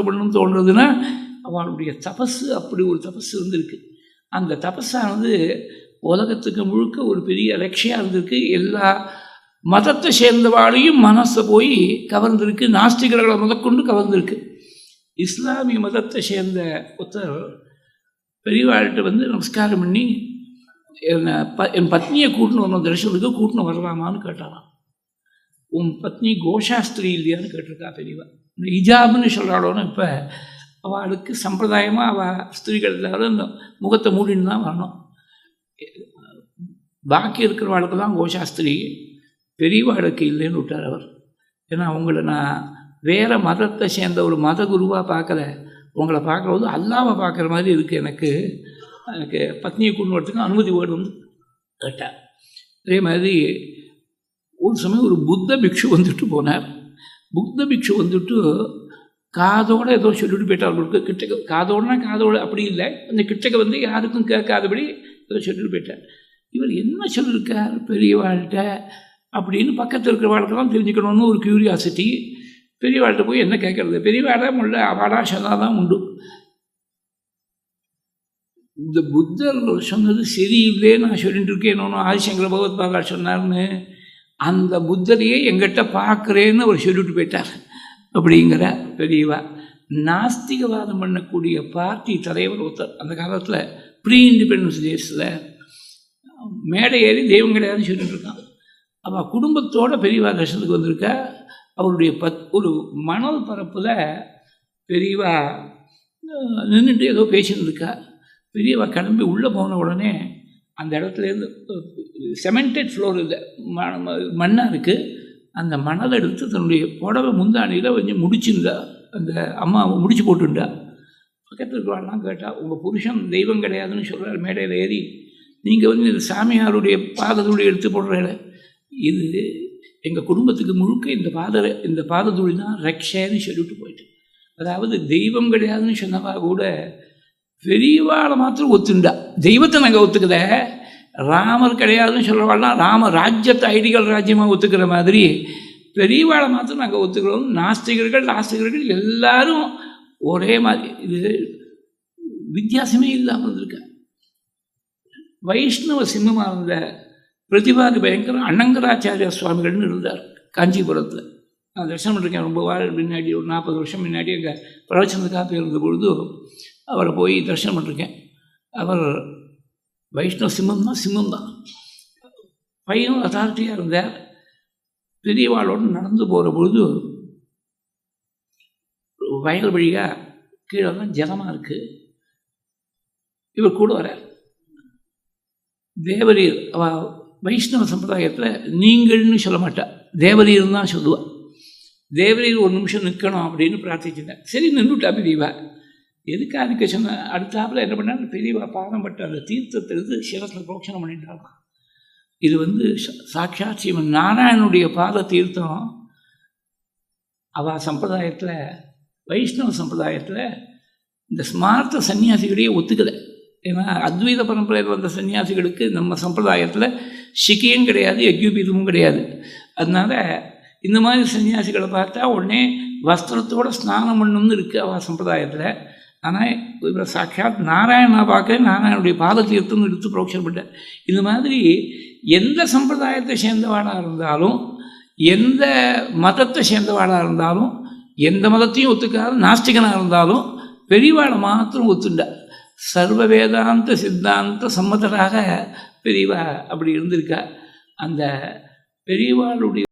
பண்ணணும்னு தோன்றதுன்னா அவளுடைய தபஸு அப்படி ஒரு தபஸ் இருந்திருக்கு. அந்த தபஸானது உலகத்துக்கு முழுக்க ஒரு பெரிய லட்சியம் இருந்திருக்கு. எல்லா மதத்தை சேர்ந்தவாளையும் மனசை போய் கவர்ந்திருக்கு. நாஸ்திகர்களை முதற்கொண்டு கவர்ந்திருக்கு. இஸ்லாமிய மதத்தை சேர்ந்த ஒருத்தர் பெரியவாழ்கிட்ட வந்து நமஸ்காரம் பண்ணி என்னை ப என் பத்னியை கூட்டின்னு வரணும் தரிசனத்துக்கு கூட்டின்னு வரலாமான்னு கேட்டாலாம் உன் பத்னி கோஷாஸ்திரி இல்லையான்னு கேட்டிருக்கா பெரியவா. இந்த இஜாப்னு சொல்கிறாளோன்னு இப்போ அவளுக்கு சம்பிரதாயமாக அவள் ஸ்திரீகள் எல்லாரும் இந்த முகத்தை மூடின்னு தான் வரணும். பாக்கி இருக்கிறவாளுக்கு தான் கோஷாஸ்திரி பெரியவாளுக்கு இல்லைன்னு விட்டார் அவர். ஏன்னா அவங்கள நான் வேறு மதத்தை சேர்ந்த ஒரு மத குருவாக பார்க்கல உங்களை பார்க்கும்போது அல்லாமல் பார்க்குற மாதிரி இருக்குது எனக்கு. எனக்கு பத்னியை கொண்டு வரத்துக்கு அனுமதி வேணும்னு கேட்டார். அதே மாதிரி ஒரு சமயம் ஒரு புத்த பிக்ஷு வந்துட்டு போனார். புத்த பிக்ஷு வந்துட்டு காதோட ஏதோ சொல்லிட்டு போயிட்டார் அவங்களுக்கு கிட்டக்க காதோடனா காதோட அப்படி இல்லை. அந்த கிட்டக்க வந்து யாருக்கும் கேட்காதபடி ஏதோ சொல்லிட்டு போயிட்டார். இவர் என்ன சொல்லியிருக்கார் பெரியவாழ்கிட்ட அப்படின்னு பக்கத்தில் இருக்கிற வாழ்க்கெல்லாம் தெரிஞ்சுக்கணும்னு ஒரு க்யூரியாசிட்டி பெரியவாழ்கிட்ட போய் என்ன கேட்கறது? பெரியவாழ உள்ள அவாடா சொன்னாதான் உண்டு. இந்த புத்தர் சொன்னது சரியில்லையே நான் சொல்லிட்டு இருக்கேன். ஆதிசங்கர பகவத் பாதா சொன்னார்னு. அந்த புத்தரையே எங்கிட்ட பார்க்குறேன்னு அவர் சொல்லிட்டு போயிட்டார். அப்படிங்கிற பெரியவா. நாஸ்திகவாதம் பண்ணக்கூடிய பார்ட்டி தலைவர் ஒருத்தர். அந்த காலத்தில் ப்ரீ இண்டிபெண்டன்ஸ் டேஸில் மேடை ஏறி தெய்வம் கிடையாதுன்னு சொல்லிட்டு இருக்கான். அவள் குடும்பத்தோட பெரியவா தர்ஷனத்துக்கு வந்திருக்கா அவருடைய பத் ஒரு மணல் பரப்பில் பெரியவா நின்றுட்டு ஏதோ பேசின்னு இருக்கா. பெரியவா கிளம்பி உள்ளே போன உடனே அந்த இடத்துலேருந்து செமெண்டட் ஃப்ளோர் இல்லை மண்ணாக இருக்குது அந்த மணலை எடுத்து தன்னுடைய புடவை முந்தாணியில் கொஞ்சம் முடிச்சுருந்தா அந்த அம்மா முடிச்சு போட்டுண்டா பக்கத்தில் இருக்கிறவாள்லாம் கேட்டால் உங்கள் புருஷன் தெய்வம் கிடையாதுன்னு சொல்கிறார் மேடையில் ஏறி. நீங்கள் வந்து இந்த சாமியாருடைய பாதத்துடைய எடுத்து போடுறீங்கள. இது எங்கள் குடும்பத்துக்கு முழுக்க இந்த பாத இந்த பாதத்துளி தான் ரக்ஷேன்னு சொல்லிட்டு போயிட்டு. அதாவது தெய்வம் கிடையாதுன்னு சொன்னவா கூட பெரியவாளை மாத்திரம் ஒத்துண்டா. தெய்வத்தை நாங்கள் ஒத்துக்கல. ராமர் கிடையாதுன்னு சொல்கிறவாள்லாம் ராம ராஜ்யத்தை ஐடிகள் ராஜ்யமாக ஒத்துக்கிற மாதிரி பெரியவாளை மாத்திரம் நாங்கள் ஒத்துக்கிறோம். நாஸ்திகர்கள் நாஸ்திகர்கள் எல்லாரும் ஒரே மாதிரி. இது வித்தியாசமே இல்லாமல் இருந்திருக்க. வைஷ்ணவ சிம்மமாக இருந்த பிரதிபாதி பயங்கரம் அண்ணங்கராச்சாரிய சுவாமிகள்னு இருந்தார் காஞ்சிபுரத்தில். நான் தரிசனம் பண்ணிருக்கேன். ரொம்ப வாரம் முன்னாடி ஒரு நாற்பது வருஷம் முன்னாடி எங்கள் பிரவச்சனத்துக்காக இருந்த பொழுது அவரை போய் தரிசனம் பண்ணிருக்கேன். அவர் வைஷ்ணவ சிம்மம்னா சிம்மம் தான் பையனும் அத்தாரிட்டியாக இருந்தார் பெரியவாளோடு நடந்து போகிற பொழுது வயல் வழியாக கீழே தான் ஜலமாக இருக்குது இவர் கூட வர தேவரீர் அவ வைஷ்ணவ சம்பிரதாயத்தில் நீங்கள்னு சொல்ல மாட்டா. தேவரீர் தான் சொல்லுவாள் தேவரீர் ஒரு நிமிஷம் நிற்கணும் அப்படின்னு பிரார்த்திச்சிட்டேன் சரி நின்றுட்டா பெரியவா எதுக்கு அதுக்கு சொன்ன அடுத்தாப்புல என்ன பண்ணாரு பெரியவா பாதம்பட்ட அந்த தீர்த்தத்தை எடுத்து சிரத்தில் புரோக்ஷனம் பண்ணிட்டாங்க. இது வந்து சாட்சாத் சிவன் நாராயணனுடைய பாத தீர்த்தம். அவ சம்பிரதாயத்தில் வைஷ்ணவ சம்பிரதாயத்தில் இந்த ஸ்மார்த்த சன்னியாசிகளையே ஒத்துக்கலை. ஏன்னா அத்வைத பரம்பரையில் வந்த சன்னியாசிகளுக்கு நம்ம சம்பிரதாயத்தில் சிக்கியும் கிடையாது யக்யூபீதமும் கிடையாது. அதனால் இந்த மாதிரி சன்னியாசிகளை பார்த்தா உடனே வஸ்திரத்தோட ஸ்நானம் பண்ணணும்னு இருக்குது அவள் சம்பிரதாயத்தில். ஆனால் இவரை சாட்சாத் நாராயணா பார்க்க நாராயணனுடைய பாதத்தை தீர்த்தம்னு எடுத்து புரோக்ஷப்பட்டார் இந்த மாதிரி எந்த சம்பிரதாயத்தை சேர்ந்தவாளாக இருந்தாலும் எந்த மதத்தை சேர்ந்தவாடாக இருந்தாலும் எந்த மதத்தையும் ஒத்துக்காத நாஸ்திகனாக இருந்தாலும் பெரியவாளை மாத்திரம் ஒத்துண்டா சர்வ வேதாந்த சித்தாந்த சம்மதராக பெரியவா அப்படி இருந்திருக்கா அந்த பெரியவாளுடைய